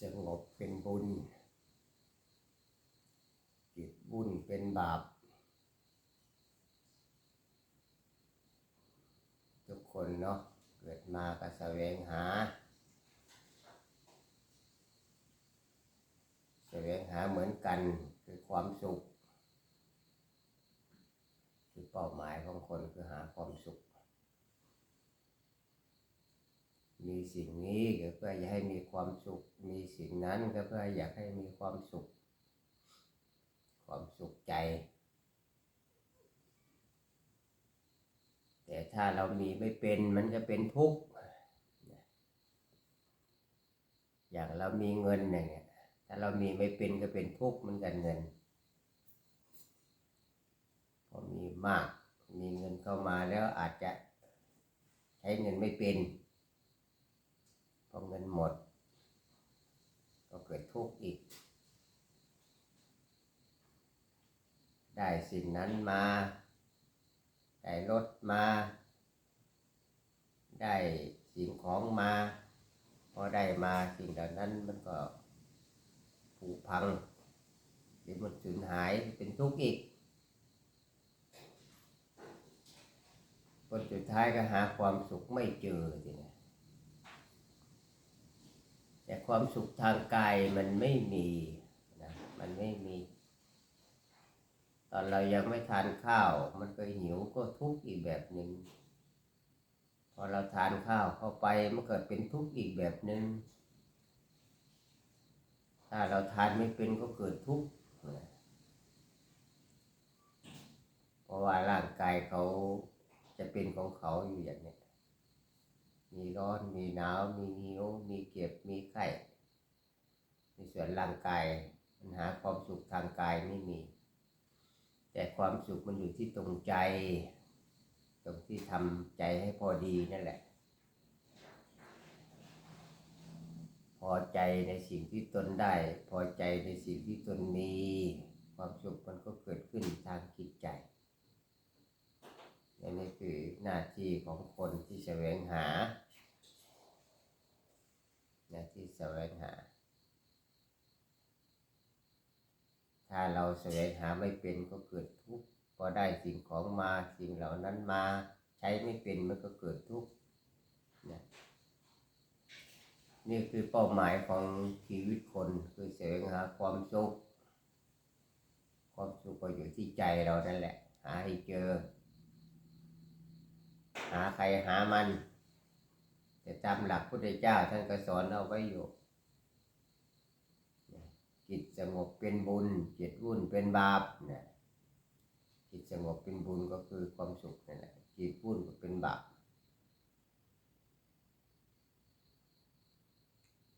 สงบเป็นบุญ จิตบุญเป็นบาป ทุกคนเนาะเกิดมาก็แสวงหา แสวงหาเหมือนกันคือความสุข คือเป้าหมายของคนคือหาความสุข มีสิ่งนี้ก็เพื่ออยากให้มีความสุข มีสิ่งนั้นก็เพื่ออยากให้มีความสุข ความสุขใจ แต่ถ้าเรามีไม่เป็นมันจะเป็นทุกข์อย่างเรามีเงินเงี้ยถ้าเรามีไม่เป็นก็เป็นทุกข์เหมือนกันเงินพอมีมากมีเงินเข้ามาแล้วอาจจะใช้เงินไม่เป็น หมด ก็เกิดทุกข์อีก ได้สิ่งนั้นมา ได้รถมา ได้สิ่งของมา พอได้มาสิ่งเหล่านั้นมันก็ผุพังหรือมันสูญหายเป็นทุกข์อีกคนสุดท้ายก็หาความสุขไม่เจอทีนี้ แต่ความสุขทางกายมันไม่มีนะมันไม่มี ตอนเรายังไม่ทานข้าว มันก็หิวก็ทุกข์อีกแบบหนึ่งพอเราทานข้าวเข้าไปมันเกิดเป็นทุกข์อีกแบบหนึ่งถ้าเราทานไม่เป็นก็เกิดทุกข์เพราะว่าร่างกายเขาจะเป็นของเขาอยู่อย่างนี้ มีร้อน มีหนาว มีหิว มีเก็บ มีไข้ ในส่วนร่างกายมันหาความสุขทางกายไม่มี แต่ความสุขมันอยู่ที่ตรงใจ ตรงที่ทำใจให้พอดีนั่นแหละ พอใจในสิ่งที่ตนได้ พอใจในสิ่งที่ตนมี ความสุขมันก็เกิดขึ้นทางจิตใจนี่คือหน้าที่ของคนที่แสวงหา หน้าที่แสวงหา ถ้าเราแสวงหาไม่เป็นก็เกิดทุกข์พอได้สิ่งของมาสิ่งเหล่านั้นมาใช้ไม่เป็นมันก็เกิดทุกข์นะนี่คือเป้าหมายของชีวิตคนคือแสวงหาความสุขความสุขก็อยู่ที่ใจเรานั่นแหละ หาให้เจอ หาใครหามัน แต่ตามหลักพุทธเจ้าท่านก็สอนเอาไว้อยู่จิตสงบเป็นบุญจิตวุ่นเป็นบาปนะจิตสงบเป็นบุญก็คือความสุขนั่นแหละ